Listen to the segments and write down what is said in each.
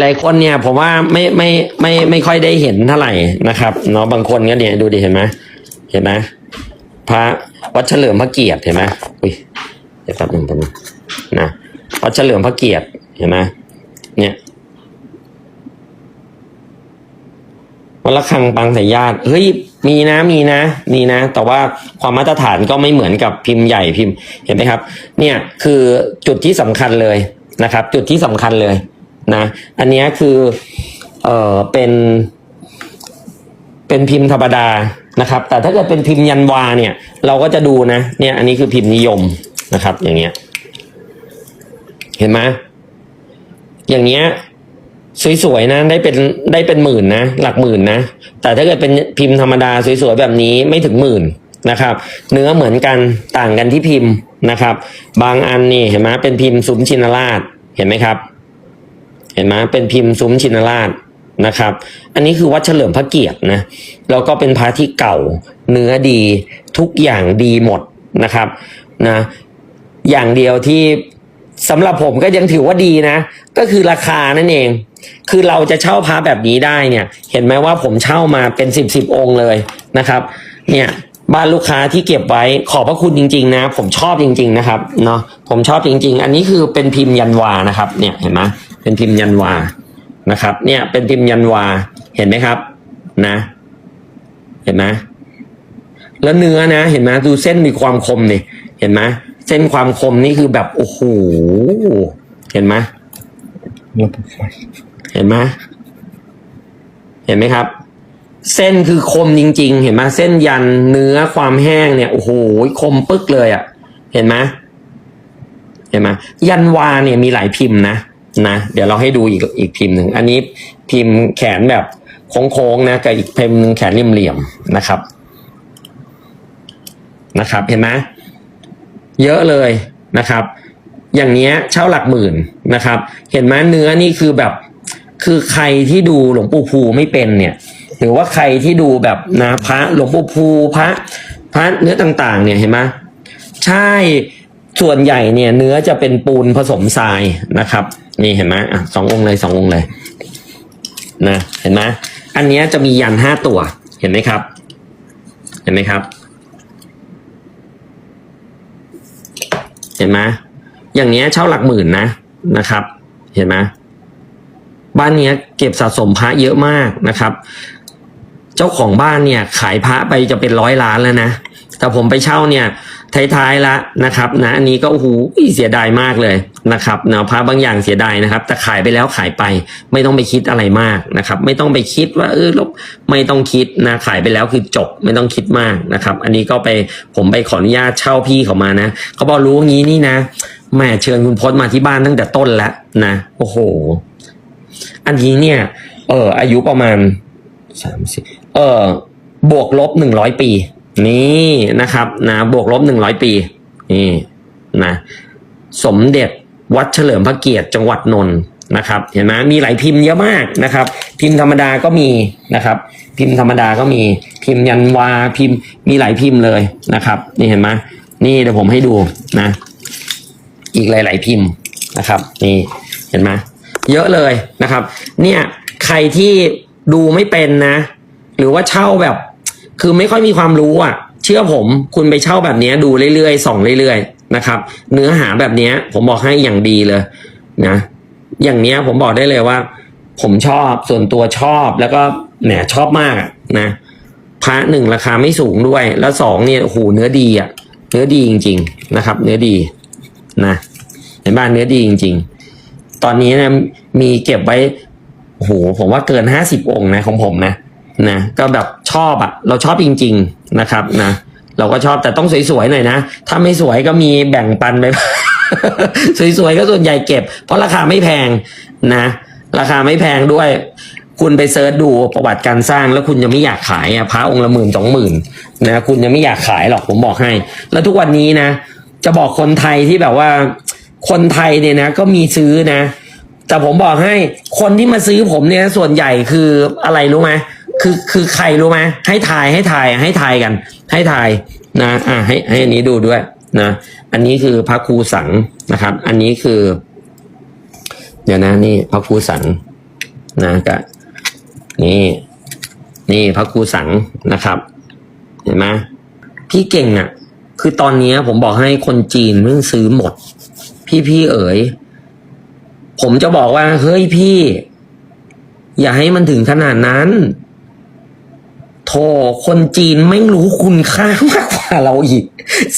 หลายๆคนเนี่ยผมว่าไม่ไม่ไม่ไม่ค่อยได้เห็นเท่าไหร่นะครับเนาะบางคนก็เนี่ยดูดิเห็นไหมเห็นไหมพระวัดเฉลิมพระเกียรติเห็นไหมอุ้ยเดี๋ยวแป๊บหนึงแป๊บหนึงนะวัดเฉลิมพระเกียรติเห็นไหมเนี่ยวัดระฆังปังสายญาติเฮ้ยมีนะมีนะมีนะ แต่ว่าความมาตรฐานก็ไม่เหมือนกับพิมพ์ใหญ่พิมพ์เห็นไหมครับ เนี่ยคือจุดที่สำคัญเลยนะครับ จุดที่สำคัญเลย นะอันนี้คือเออเป็น เป็นพิมพ์ธรรมดานะครับ แต่ถ้าเกิดเป็นพิมพ์ยันวาเนี่ย เราก็จะดูนะ เนี่ยอันนี้คือพิมพ์นิยมนะครับ อย่างเงี้ย เห็นไหมอย่างเงี้ยสวยๆนะได้เป็นได้เป็นหมื่นนะหลักหมื่นนะ แต่ถ้าเกิดเป็นพิมพ์ธรรมดาสวยๆแบบนี้ไม่ถึงหมื่นนะครับ เนื้อเหมือนกันต่างกันที่พิมพ์นะครับ บางอันนี่เห็นไหมเป็นพิมพ์ซุ้มชินราชเห็นไหมครับ เห็นไหมเป็นพิมพ์ซุ้มชินราชนะครับ อันนี้คือวัดเฉลิมพระเกียรตินะแล้วก็เป็นพระที่เก่า เนื้อดีทุกอย่างดีหมดนะครับนะอย่างเดียวที่สำหรับผมก็ยังถือว่าดีนะ ก็คือราคานั่นเอง คือเราจะเช่าพระแบบนี้ได้เนี่ย เห็นไหมว่าผมเช่ามาเป็นสิบสิบองค์เลยนะครับ เนี่ยบ้านลูกค้าที่เก็บไว้ขอบพระคุณจริง ๆ นะ ผมชอบจริง ๆ นะครับเนาะผมชอบจริง ๆ อันนี้คือเป็นพิมพ์ยันวานะครับ เนี่ยเห็นไหม เป็นพิมพ์ยันวานะครับ เนี่ยเป็นพิมพ์ยันวาเห็นไหมครับ นะ เห็นไหมแล้วเนื้อนะ เห็นไหมดูเส้นมีความคมนี่เห็นไหมเส้นความคมนี่คือแบบโอ้โหเห็นไหมเห็นไหมเห็นไหมครับ เส้นคือคมจริง ๆ เห็นไหมเส้นยันเนื้อความแห้งเนี่ยโอ้โหคมปึ๊กเลยอะ่ะ เห็นไหมเห็นไหมยันวาเนี่ยมีหลายพิมพ์นะ นะเดี๋ยวเราให้ดูอีกอีกพิมพ์หนึ่ง อันนี้พิมพ์แขนแบบโค้งๆนะกับอีกพิมพ์หนึ่งแขนเหลี่ยมๆนะครับ นะครับ เห็นไหมเยอะเลยนะครับ อย่างเนี้ยเช่าหลักหมื่นนะครับ เห็นไหมเนื้อนี่คือแบบ คือใครที่ดูหลวงปู่ภูไม่เป็นเนี่ย หรือว่าใครที่ดูแบบนะพระหลวงปู่ภูพระพระเนื้อต่าง ๆ เนี่ยเห็นไหมใช่ ส่วนใหญ่เนี่ยเนื้อจะเป็นปูนผสมทรายนะครับ นี่เห็นไหมอะสององค์เลยสององค์เลยนะเห็นไหมอันนี้จะมียันห้าตัวเห็นไหมครับ เห็นไหมครับ เห็นไหมอย่างเนี้ยเช่าหลักหมื่นนะนะครับ เห็นไหมบ้านเนี้ยเก็บสะสมพระเยอะมากนะครับ เจ้าของบ้านเนี่ยขายพระไปจะเป็นร้อยล้านแล้วนะแต่ผมไปเช่าเนี่ย ท้ายๆละนะครับนะอันนี้ก็โอ้โหเสียดายมากเลยนะครับเนาะพระบางอย่างเสียดายนะครับแต่ขายไปแล้วขายไป ไม่ต้องไปคิดอะไรมากนะครับ ไม่ต้องไปคิดว่าเออลบไม่ต้องคิดนะขายไปแล้วคือจบไม่ต้องคิดมากนะครับ อันนี้ก็ไปผมไปขออนุญาตเช่าพี่เขามานะเขาบอกรู้งี้นี่นะแหม่เชิญคุณพจน์มาที่บ้านตั้งแต่ต้นแล้วนะโอ้โห อันนี้เนี่ย เอออายุประมาณสามสิบเออบวกลบหนึ่งร้อยปี นี่นะครับนะบวกลบหนึ่งร้อยปี นี่นะสมเด็จวัดเฉลิมพระเกียรติจังหวัดนนท์นะครับ เห็นไหมมีหลายพิมพ์เยอะมากนะครับ พิมพ์ธรรมดาก็มีนะครับ พิมพ์ธรรมดาก็มีพิมพ์ยันวาพิมพ์มีหลายพิมพ์เลยนะครับ นี่เห็นไหมนี่เดี๋ยวผมให้ดูนะ อีกหลาย ๆ พิมพ์นะครับ นี่เห็นไหมเยอะเลยนะครับ เนี่ยใครที่ดูไม่เป็นนะ หรือว่าเช่าแบบ คือไม่ค่อยมีความรู้อะ เชื่อผมคุณไปเช่าแบบนี้ดูเรื่อยๆส่องเรื่อยๆนะครับ เนื้อหาแบบนี้ผมบอกให้อย่างดีเลยนะ อย่างเนี้ยผมบอกได้เลยว่า ผมชอบส่วนตัวชอบแล้วก็แหนชอบมากนะพระหนึ่งราคาไม่สูงด้วย แล้วสองเนี่ยโอ้โหเนื้อดีอะ เนื้อดีจริง ๆนะครับ เนื้อดีนะเห็นบ้านเนื้อดีจริง ๆ ตอนนี้นะมีเก็บไว้โหผมว่าเกินห้าสิบองค์นะของผมนะ นะก็แบบชอบอะเราชอบจริง ๆนะครับนะเราก็ชอบแต่ต้องสวยๆหน่อยนะ ถ้าไม่สวยก็มีแบ่งปันไป สวยๆก็ส่วนใหญ่เก็บ เพราะราคาไม่แพงนะ ราคาไม่แพงด้วย คุณไปเซิร์ชดูประวัติการสร้างแล้วคุณจะไม่อยากขายอะพระองค์ละหมื่นสองหมื่นนะคุณจะไม่อยากขายหรอกผมบอกให้ แล้วทุกวันนี้นะ จะบอกคนไทยที่แบบว่า คนไทยเนี่ยนะ ก็มีซื้อนะ แต่ผมบอกให้คนที่มาซื้อผมเนี่ยส่วนใหญ่คืออะไรรู้ไหม คือคือใครรู้ไหมให้ทายให้ทายให้ทายกัน ให้ทายนะอ่าให้ให้อันนี้ดูด้วยนะ อันนี้คือพระครูสังนะครับ อันนี้คือ เดี๋ยวนะนี่พระครูสังนะกะนี่ นี่พระครูสังนะครับ เห็นไหมพี่เก่งอะ คือตอนนี้ผมบอกให้คนจีนเพิ่งซื้อหมด พี่พี่เอ๋ย ผมจะบอกว่า เฮ้ยพี่ อย่าให้มันถึงขนาดนั้น โธ่คนจีนไม่รู้คุณค่ามากกว่าเราอีก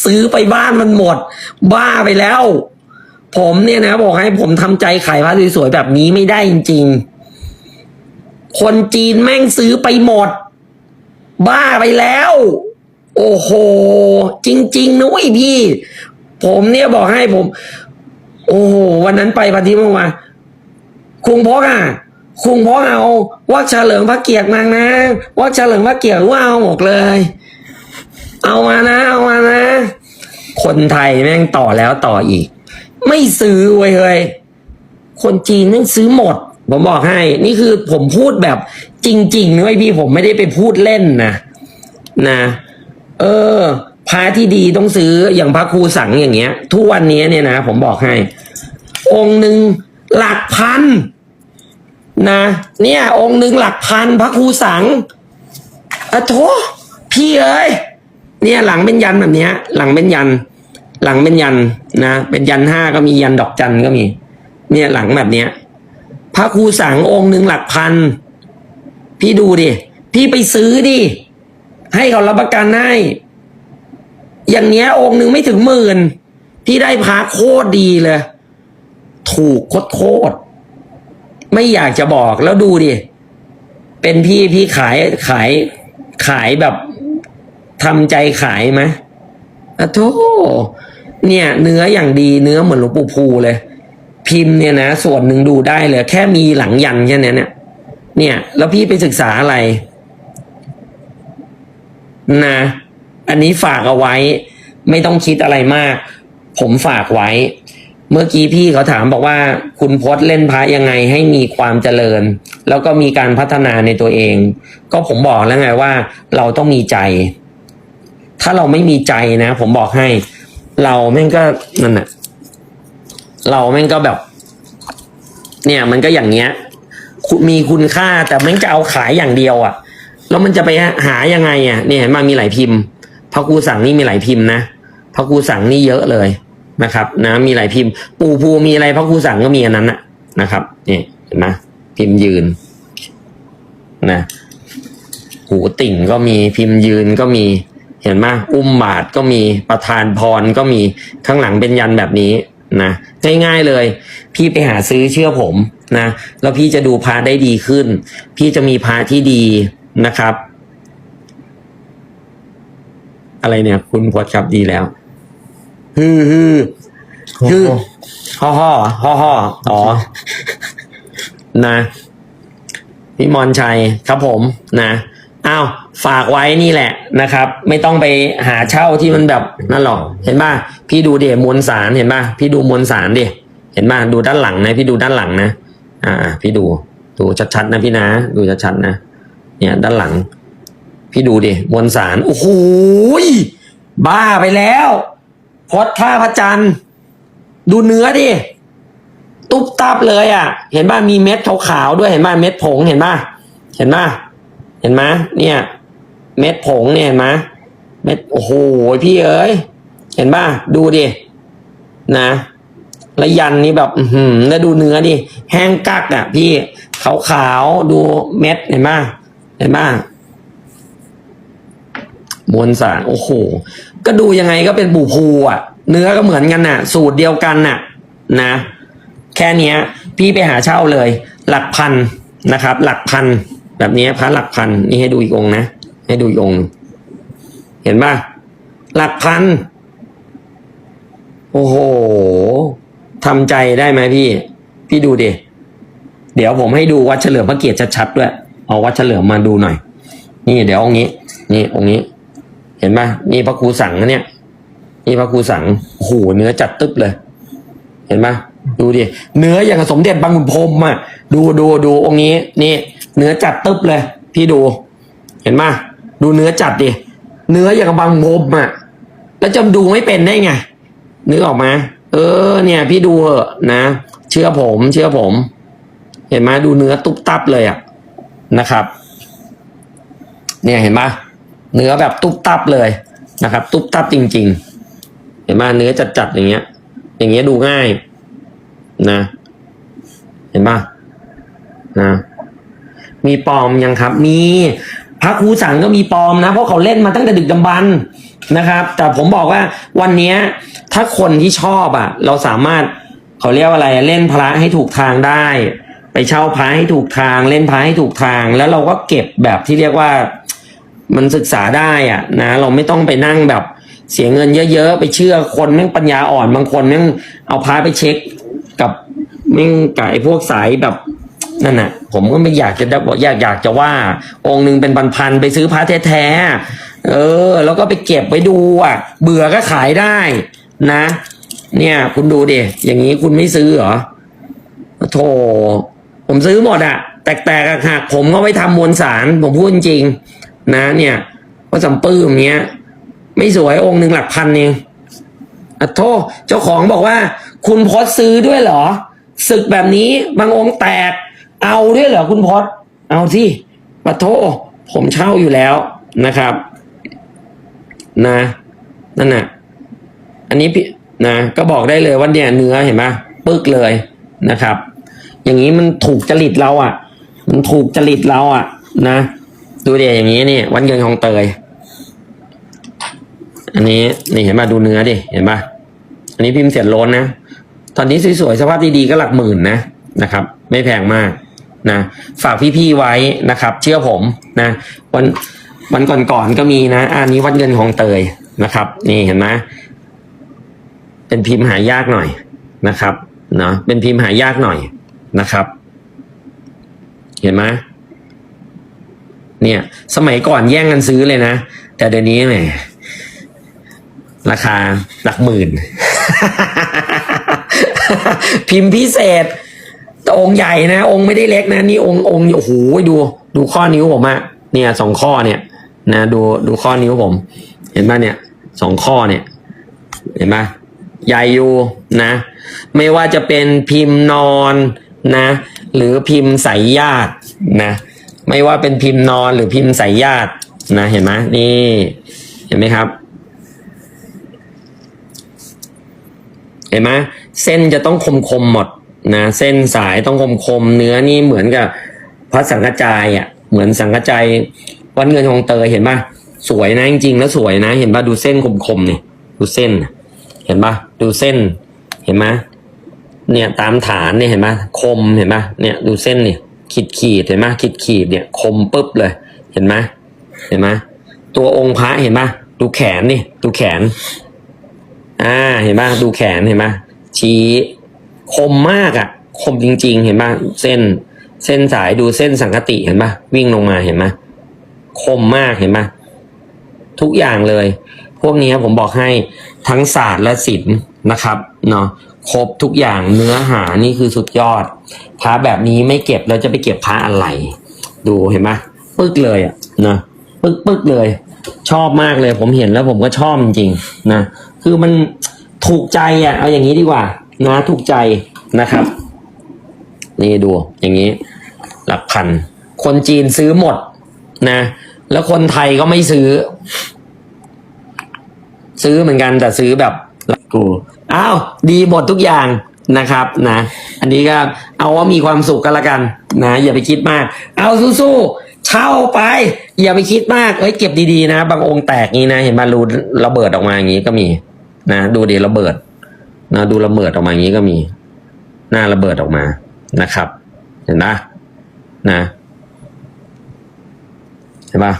ซื้อไปบ้านมันหมด บ้าไปแล้ว ผมเนี่ยนะ บอกให้ผมทำใจขายพระสวยๆแบบนี้ไม่ได้จริง ๆ คนจีนแม่งซื้อไปหมด บ้าไปแล้ว โอ้โห จริง ๆนะเว้ยพี่ ผมเนี่ยบอกให้ผม โอ้โห วันนั้นไปปฏิมาว่าคุงพกอะ คุงพกเอาวักเฉลิมพระเกียรติมานะวักเฉลิมพระเกียรติว่าเอาหมดเลย เอามานะ เอามานะ คนไทยแม่งต่อแล้วต่ออีก ไม่ซื้อเว้ยเฮ้ยคนจีนแม่งซื้อหมด ผมบอกให้ นี่คือผมพูดแบบจริงๆนะเว้ยพี่ผมไม่ได้ไปพูดเล่นนะนะ เออพระที่ดีต้องซื้ออย่างพระครูสังอย่างเงี้ย ทุกวันนี้เนี่ยนะผมบอกให้ องค์หนึ่งหลักพัน นะ เนี่ย องค์หนึ่งหลักพันพระครูสังอะโถพี่เอ้ยเนี่ยหลังเป็นยันแบบเนี้ย หลังเป็นยัน หลังเป็นยันนะเป็นยันห้าก็มียันดอกจันก็มี เนี่ยหลังแบบเนี้ย พระครูสังองค์หนึ่งหลักพัน พี่ดูดิพี่ไปซื้อดิให้เขารับประกันให้อย่างเนี้ย องค์หนึ่งไม่ถึงหมื่นพี่ได้พระโคตรดีเลย ถูกโคตรโคตร ไม่อยากจะบอกแล้วดูดิ เป็นพี่พี่ขายขายขายแบบทำใจขายไหมอะโธ่เนี่ย เนื้ออย่างดีเนื้อเหมือนหลวงปู่ภูเลย พิมพ์เนี่ยนะส่วนหนึ่งดูได้เลย แค่มีหลังยันแค่นี้เนี่ย เนี่ย แล้วพี่ไปศึกษาอะไรนะ อันนี้ฝากเอาไว้ ไม่ต้องคิดอะไรมาก ผมฝากไว้ เมื่อกี้พี่เขาถามบอกว่า คุณพจน์เล่นพระยังไงให้มีความเจริญ แล้วก็มีการพัฒนาในตัวเอง ก็ผมบอกแล้วไงว่า เราต้องมีใจ ถ้าเราไม่มีใจนะ ผมบอกให้ เราแม่งก็นั่นน่ะ เราแม่งก็แบบ เนี่ย มันก็อย่างเงี้ยมีคุณค่าแต่แม่งจะเอาขายอย่างเดียวอะ่ะ แล้วมันจะไปหายังไงอะเนี่ยเห็นมามีหลายพิมพ์พระครูสั่งนี่มีหลายพิมพ์นะพระครูสั่งนี่เยอะเลย นะครับนะมีหลายพิมพ์ ปู่ภูมีอะไรพระครูสั่งก็มีอันนั้นนะนะครับนี่เห็นไหมพิมพ์ยืนนะหูติ่งก็มีพิมพ์ยืนก็มีเห็นไหมอุ้มบาทก็มีประธานพรก็มีข้างหลังเป็นยันแบบนี้นะง่ายๆเลย พี่ไปหาซื้อเชื่อผมนะแล้วพี่จะดูพาได้ดีขึ้น พี่จะมีพาที่ดีนะครับ อะไรเนี่ย คุณพจน์ครับดีแล้ว ฮือฮือคือฮ่อฮ่อฮ่อฮ่ออ๋อ นะพี่มอนชัยครับผมนะอ้าวฝากไว้นี่แหละนะครับ ไม่ต้องไปหาเช่าที่มันแบบนั่นหรอก เห็นป่ะพี่ดูเดี๋ยวมวลสารเห็นป่ะพี่ดูมวลสารดิเห็นป่ะดูด้านหลังนะ พี่ดูด้านหลังนะอ่า พี่ดูดูชัดๆนะพี่นะดูชัดๆนะเนี่ย ด้านหลัง พี่ดูดิมวลสารโอ้โหยบ้าไปแล้ว พดท่าพระจันทร์ ดูเนื้อดิ ตุ๊บตับเลยอะ เห็นป่ะมีเม็ดขาวๆด้วยเห็นป่ะเม็ดผงเห็นป่ะเห็นป่ะเห็นไหมเนี่ย เม็ดผงเนี่ยเห็นไหมเม็ดโอ้โหพี่เอ้ยเห็นป่ะดูดินะแล้วยันนี่แบบ อือหือแล้วดูเนื้อดิแห้งกักอะ พี่ขาวๆดูเม็ดเห็นป่ะเห็นป่ะมวลสารโอ้โห ก็ดูยังไงก็เป็นบูพูอะ เนื้อก็เหมือนกันน่ะ สูตรเดียวกันน่ะ นะ แค่เนี้ย พี่ไปหาเช่าเลย หลักพันนะครับ หลักพัน แบบนี้พระหลักพันนี่ให้ดูอีกองนะ ให้ดูอีกอง เห็นป่ะหลักพัน โอ้โหทำใจได้ไหมพี่ พี่ดูดิเดี๋ยวผมให้ดูวัดเฉลิมพระเกียรติชัดๆด้วย เอาวัดเฉลิมมาดูหน่อย นี่เดี๋ยวองนี้ นี่องนี้ เห็นปะนี่พระครูสั่งนะเนี่ย นี่พระครูสั่งโอ้โหเนื้อจัดตึ๊บเลย เห็นปะดูดิเนื้ออย่างสมเด็จบางขุนพรมอะดูดูดูองค์นี้ นี่ เนื้อจัดตึ๊บเลย พี่ดู เห็นปะดูเนื้อจัดดิเนื้ออย่างบางพรมอะแล้วจะดูไม่เป็นได้ไงนึกออกมาเออ เนี่ย พี่ดูเถอะนะเชื่อผม เชื่อผม เห็นไหมดูเนื้อตุ๊บตับเลยอะนะครับ เนี่ยเห็นไหม เนื้อแบบตุ๊บตับเลยนะครับ ตุ๊บตับจริง ๆ เห็นไหมเนื้อจัดๆอย่างเงี้ย อย่างเงี้ยดูง่าย นะ เห็นปะนะมีปลอมยังครับ มีพระครูสังก็มีปลอมนะ เพราะเขาเล่นมาตั้งแต่ดึกดำบรรนะครับ แต่ผมบอกว่าวันนี้ถ้าคนที่ชอบอะ เราสามารถเขาเรียกว่าอะไรเล่นพระให้ถูกทางได้ ไปเช่าพระให้ถูกทาง เล่นพระให้ถูกทาง แล้วเราก็เก็บแบบที่เรียกว่า มันศึกษาได้อะนะเราไม่ต้องไปนั่งแบบเสียเงินเยอะๆ ไปเชื่อคนแม่งปัญญาอ่อนบางคนแม่งเอาพาไปเช็คกับแม่งกับไอ้พวกสายแบบนั่นน่ะ ผมก็ไม่อยากจะด้บอยากอยากจะว่า องค์หนึ่งเป็นพันๆไปซื้อพระแท้ๆเออ แล้วก็ไปเก็บไว้ดูอะ เบื่อก็ขายได้นะ เนี่ย คุณดูดิอย่างนี้คุณไม่ซื้อเหรอโธ่ผมซื้อหมดอะแตกๆหักผมก็ไว้ทำมวลสารผมพูดจริง นะเนี่ยว่าสัมปื้มเนี้ย ไม่สวยองค์หนึ่งหลักพันเองอะโทษเจ้าของบอกว่า คุณพศซื้อด้วยเหรอศึกแบบนี้บางองค์แตก เอาด้วยเหรอคุณพศเอาที่ปะโทผมเช่าอยู่แล้วนะครับ นะนั่นน่ะ อันนี้พี่นะก็บอกได้เลยว่าเนี่ยเนื้อเห็นไหมปึกเลยนะครับ อย่างนี้มันถูกจริตเราอะ มันถูกจริตเราอะ นะ ดูเดี๋ยวอย่างนี้นี่วันเกินของเตย อันนี้นี่เห็นป่ะดูเนื้อดิเห็นป่ะอันนี้พิมพ์เสียนโล้นนะตอนนี้สวยๆสภาพดีๆก็หลักหมื่นนะนะครับ ไม่แพงมากนะฝากพี่ๆไว้นะครับ เชื่อผมนะวันวันก่อนๆก็มีนะ อันนี้วันเงินของเตยนะครับ นี่เห็นไหมเป็นพิมพ์หายากหน่อยนะครับเนาะเป็นพิมพ์หายากหน่อยนะครับ เห็นไหม เนี่ย สมัยก่อนแย่งกันซื้อเลยนะ แต่เดี๋ยวนี้แหมราคาหลักหมื่น พิมพ์พิเศษแต่องค์ใหญ่นะ องค์ไม่ได้เล็กนะ นี่องค์องค์โอ้โหดู ดูข้อนิ้วผมอะเนี่ยสองข้อเนี่ย นะ ดูดูข้อนิ้วผม เห็นป่ะเนี่ยสองข้อเนี่ย เห็นป่ะใหญ่อยู่นะ ไม่ว่าจะเป็นพิมพ์นอนนะ หรือพิมพ์สายญาตินะ ไม่ว่าเป็นพิมพ์นอนหรือพิมพ์สายญาตินะเห็นไหมนี่ เห็นไหมครับ เห็นไหมเส้นจะต้องคมคมหมดนะเส้นสายต้องคมคมเนื้อนี่เหมือนกับพระสังฆจายอะเหมือนสังฆจายวันเงินของเตยเห็นปะสวยนะจริงๆแล้วสวยนะ เห็นปะดูเส้นคมคมๆเนี่ยดูเส้น เห็นปะดูเส้น เห็นไหมเนี่ยตามฐานเนี่ยเห็นไหมคมเห็นปะเนี่ยดูเส้นเนี่ย ขีดขีดเห็นไหมขีดขีดเนี่ยคมปุ๊บเลย เห็นไหมเห็นไหมตัวองค์พระเห็นปะดูแขนนี่ดูแขน อ่าเห็นปะดูแขนเห็นปะชี้คมมากอะ่ะ คมจริง ๆ เห็นปะเส้น เส้นสายดูเส้นสังกติเห็นปะวิ่งลงมาเห็นปะคมมากเห็นปะทุกอย่างเลย พวกนี้ผมบอกให้ทั้งศาสตร์และศิลป์นะครับเนาะ ครบทุกอย่างเนื้อหานี่คือสุดยอด พระแบบนี้ไม่เก็บแล้วจะไปเก็บพระอะไร ดูเห็นปะปึ๊กเลยอะ่ะนะปึ๊กปึ๊กเลย ชอบมากเลย ผมเห็นแล้วผมก็ชอบจริงๆนะคือมันถูกใจอะเอาอย่างนี้ดีกว่านะถูกใจนะครับ นี่ดูอย่างนี้ หลักพัน คนจีนซื้อหมดนะ แล้วคนไทยก็ไม่ซื้อ ซื้อเหมือนกันแต่ซื้อแบบ กูอ้าวดีหมดทุกอย่างนะครับนะ อันนี้ก็เอาว่ามีความสุขกันละกันนะ อย่าไปคิดมาก เอาสู้ๆเช่าไป อย่าไปคิดมากเอ้ยเก็บดีๆนะ บางองค์แตกนี้นะ เห็นบารูระเบิดออกมาอย่างนี้ก็มี นะ ดูดีระเบิด นะ ดูระเบิดออกมาอย่างนี้ก็มี หน้าระเบิดออกมานะครับ เห็นปะนะเห็นปะ